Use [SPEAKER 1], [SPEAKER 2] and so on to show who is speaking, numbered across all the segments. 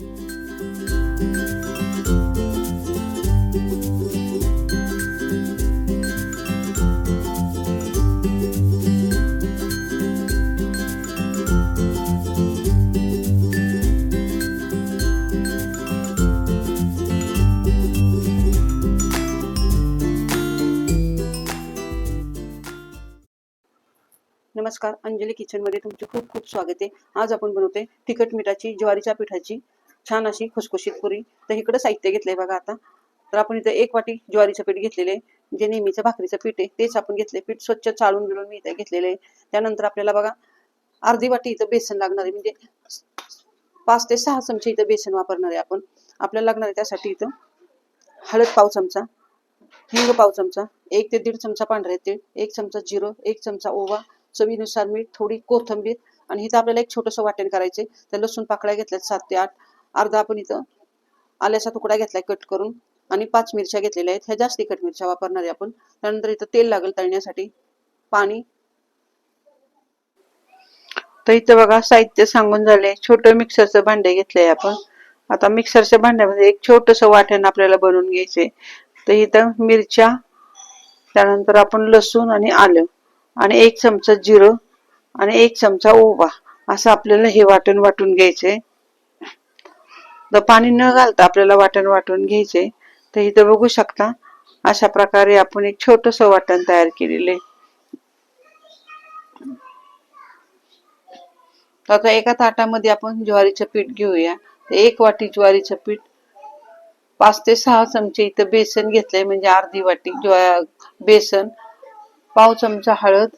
[SPEAKER 1] नमस्कार अंजली किचनमध्ये तुमचे खूप खूप स्वागत आहे. आज आपण बनवते तिखट मिठाची ज्वारीच्या पिठाची. छान अशी खुसखुशीत पुरी. तर इकडं साहित्य घेतलंय बघा आता. तर आपण इथं एक वाटी ज्वारीचं पीठ घेतलेलं आहे. जे नेहमीचं भाकरीचं पीठ आहे तेच आपण घेतले पीठ स्वच्छ चाळून बिळून मी इथे घेतलेलं आहे. त्यानंतर आपल्याला बघा अर्धी वाटी इथं बेसन लागणार आहे. म्हणजे पाच ते सहा चमचे इथं बेसन वापरणार आहे आपण. आपल्याला लागणार आहे त्यासाठी इथं हळद पाव चमचा हिंग पाव चमचा एक ते दीड चमचा पांढरे तीळ एक चमचा जिरं एक चमचा ओवा चवीनुसार मीठ थोडी कोथिंबीर आणि इथं आपल्याला एक छोटंसं वाटण करायचे तर लसूण पाकळ्या घेतल्यात सात ते आठ. अर्धा आपण इथं आल्याचा तुकडा घेतलाय कट करून आणि पाच मिरच्या घेतलेल्या आहेत. ह्या जास्त तिखट मिरच्या वापरणार आहे आपण. त्यानंतर इथं तेल लागेल तळण्यासाठी. पाणी. तर इथं बघा साहित्य सांगून झाले छोटं मिक्सरचं भांडे घेतलंय आपण. आता मिक्सरच्या भांड्यामध्ये एक छोटस वाटण आपल्याला बनवून घ्यायचंय. तर इथं मिरच्या त्यानंतर आपण लसूण आणि आलं आणि एक चमचा जिरं आणि एक चमचा ओवा असं आपल्याला हे वाटण वाटून घ्यायचंय. तर पाणी न घालता आपल्याला वाटण वाटून घ्यायचे. तर इथं बघू शकता अशा प्रकारे आपण एक छोटस वाटण तयार केलेलं आहे. आता एका ताटामध्ये आपण ज्वारीचं पीठ घेऊया. एक वाटी ज्वारीचं पीठ पाच ते सहा चमचे इथं बेसन घेतलंय म्हणजे अर्धी वाटी बेसन पाव चमचा हळद.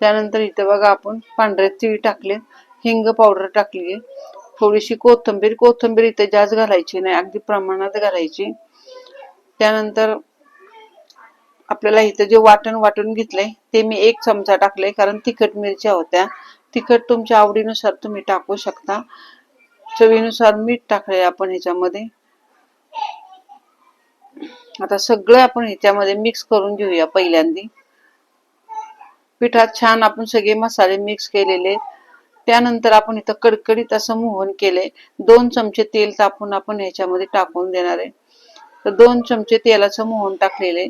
[SPEAKER 1] त्यानंतर इथं बघा आपण पांढरे तीळ टाकले हिंग पावडर टाकली थोडीशी कोथिंबीर कोथिंबीर इथे जास्त घालायची नाही अगदी प्रमाणात घालायची. त्यानंतर आपल्याला इथं जे वाटण वाटून घेतलंय ते मी एक चमचा टाकले कारण तिखट मिरच्या होत्या. तिखट तुमच्या आवडीनुसार तुम्ही टाकू शकता. चवीनुसार मीठ टाकले आपण ह्याच्यामध्ये. आता सगळं आपण ह्याच्यामध्ये मिक्स करून घेऊया पहिल्यांदी. पिठात छान आपण सगळे मसाले मिक्स केलेले. त्यानंतर आपण इथं कडकडीत असं मोहन केले दोन चमचे तेल तापून आपण ह्याच्यामध्ये टाकून देणार आहे. तर दोन चमचे तेलाचं मोहन टाकलेले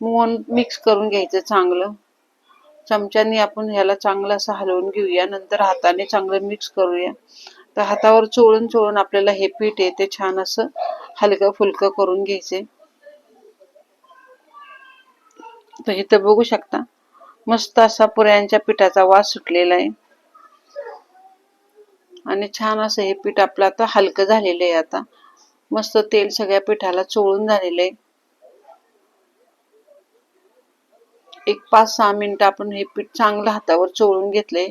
[SPEAKER 1] मोहन मिक्स करून घ्यायचं चांगलं. चमच्यानी आपण ह्याला चांगलं असं हलवून घेऊया. नंतर हाताने चांगलं मिक्स करूया. तर हातावर चोळून चोळून आपल्याला हे पीठ आहे ते छान असं हलकं फुलकं करून घ्यायचे तर इथं बघू शकता. मस्त असा पुऱ्यांच्या पिठाचा वास सुटलेला आहे. आणि छान असं हे पीठ आपलं आता हलकं झालेलं आहे आता. मस्त तेल सगळ्या पिठाला चोळून झालेलं आहे. एक पाच सहा मिनिटं आपण हे पीठ चांगलं हातावर चोळून घेतलंय.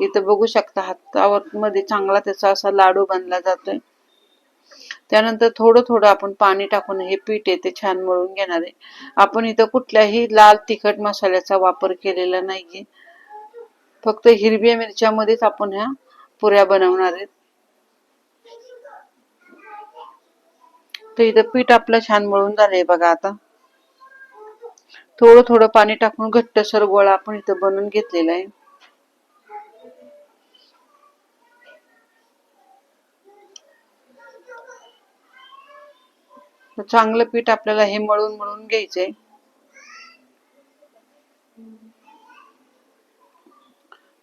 [SPEAKER 1] इथं बघू शकता हातावर मध्ये चांगला त्याचा असा लाडू बनला जातोय. त्यानंतर थोडं थोडं आपण पाणी टाकून हे पीठ आहे ते छान मळून घेणार आहे. आपण इथं कुठल्याही लाल तिखट मसाल्याचा वापर केलेला नाहीये. फक्त हिरव्या मिरच्यामध्येच आपण ह्या पुऱ्या बनवणार आहेत. तर इथं पीठ आपलं छान मळून झालंय बघा आता. थोडं थोडं पाणी टाकून घट्टसर गोळा आपण इथं बनवून घेतलेला आहे. चांगलं पीठ आपल्याला हे मळून मळून घ्यायचंय.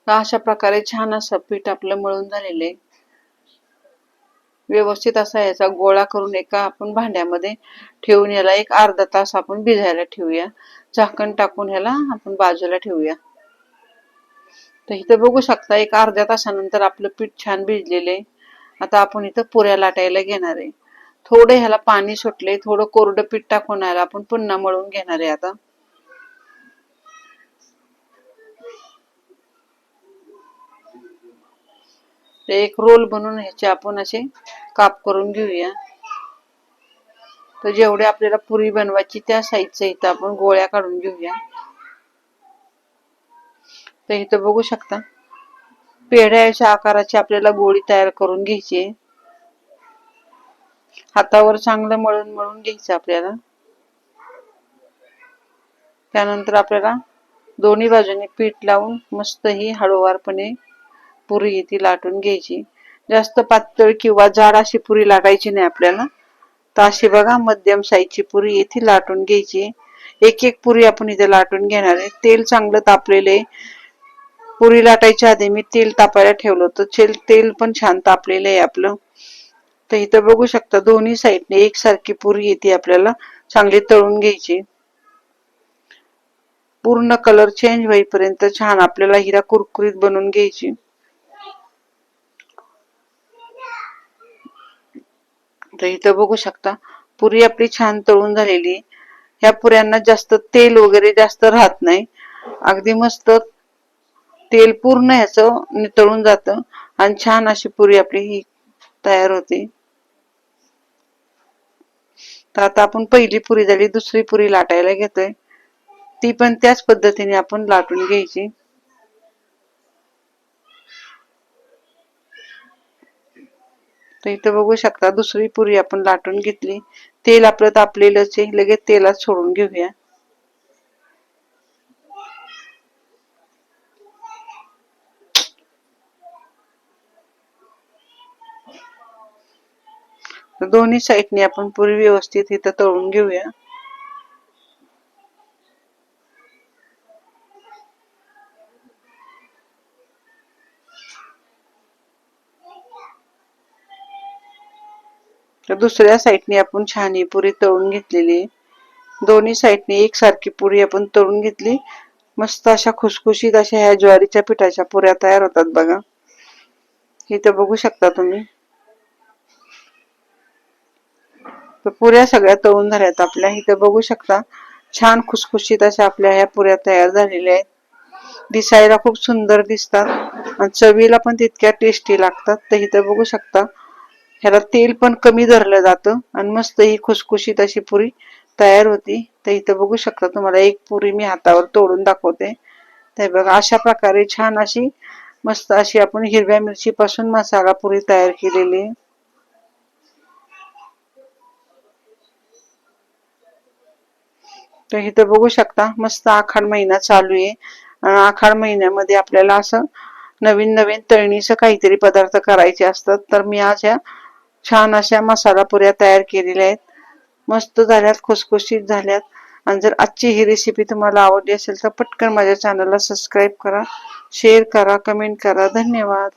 [SPEAKER 1] अशा प्रकारे छान असं पीठ आपलं मळून झालेलं आहे. व्यवस्थित असा याचा गोळा करून एका आपण भांड्यामध्ये ठेवून याला एक अर्धा तास आपण भिजायला ठेवूया. झाकण टाकून ह्याला आपण बाजूला ठेवूया. तर इथं बघू शकता एक अर्ध्या तासानंतर आपलं पीठ छान भिजलेलं आहे. आता आपण इथं पुऱ्या लाटायला घेणार आहे. थोडं ह्याला पाणी सुटले थोडं कोरडं पीठ टाकून ह्याला आपण पुन्हा मळून घेणार आहे आता. एक रोल बनवून ह्याचे आपण असे काप करून घेऊया. तर जेवढे आपल्याला पुरी बनवायची त्या साईजच्या इथं आपण गोळ्या काढून घेऊया. तर इथं बघू शकता पेढ्याच्या आकाराची आपल्याला गोळी तयार करून घ्यायची आहे. हातावर चांगलं मळून मळून घ्यायचं आपल्याला. त्यानंतर आपल्याला दोन्ही बाजूने पीठ लावून मस्त ही हळूवारपणे पुरी ती लाटून घ्यायची. जास्त पातळ किंवा जाड अशी पुरी लाटायची नाही आपल्याला. तर अशी बघा मध्यम साईजची पुरी येथे लाटून घ्यायची. एक एक पुरी आपण इथे लाटून घेणार आहे. तेल चांगलं तापलेले आहे पुरी लाटायच्या आधी मी तेल तापायला ठेवलं होतं. तेल तेल पण छान तापलेलं आहे आपलं. तर इथं बघू शकता दोन्ही साईडने एकसारखी पुरी येते आपल्याला. चांगली तळून घ्यायची. पूर्ण कलर चेंज होईपर्यंत छान आपल्याला हिरा कुरकुरीत बनवून घ्यायची. तर इथं बघू शकता पुरी आपली छान तळून झालेली. आहे. ह्या पुऱ्यांना जास्त तेल वगैरे जास्त राहत नाही. अगदी मस्त तेल पूर्ण ह्याचं नितळून जातं आणि छान अशी पुरी आपली ही तयार होते. तर आता आपण पहिली पुरी झाली दुसरी पुरी लाटायला घेतोय. ती पण त्याच पद्धतीने आपण लाटून घ्यायची. तर इथं बघू शकता दुसरी पुरी आपण लाटून घेतली. तेल आपलं तापलेलंच आहे लगेच तेलात सोडून घेऊया. तर दोन्ही साईडने आपण पुरी व्यवस्थित इथं तळून घेऊया. तर दुसऱ्या साईडने आपण छान ही पुरी तळून घेतलेली दोन्ही साईडने एकसारखी पुरी आपण तळून घेतली. मस्त अशा खुसखुशीत अशा ह्या ज्वारीच्या पिठाच्या पुऱ्या तयार होतात बघा. इथं बघू शकता तुम्ही. तर पुऱ्या सगळ्या तळून झाल्यात आपल्या इथं बघू शकता छान खुसखुशीत अशा आपल्या ह्या पुऱ्या तयार झालेल्या आहेत. दिसायला खूप सुंदर दिसतात आणि चवीला पण तितक्या टेस्टी लागतात. तर इथं बघू शकता ह्याला तेल पण कमी धरलं जातं आणि मस्त ही खुसखुशीत अशी पुरी तयार होती. तर इथं बघू शकता तुम्हाला एक पुरी मी हातावर तोडून दाखवते. तर बघा अशा प्रकारे छान अशी मस्त अशी आपण हिरव्या मिरची पासून मसाला पुरी तयार केलेली आहे. तर इथं बघू शकता मस्त आखाड महिना चालू आहे. आणि आखाड महिन्यामध्ये आपल्याला असं नवीन नवीन तळणीचं काहीतरी पदार्थ करायचे असतात. तर मी आज ह्या छान अशा मसाला पुऱ्या तयार केलेल्या आहेत. मस्त झाल्यात खुसखुशीत झाल्यात. आणि जर आजची ही रेसिपी तुम्हाला आवडली असेल तर पटकन माझ्या चॅनलला सबस्क्राईब करा शेअर करा कमेंट करा. धन्यवाद.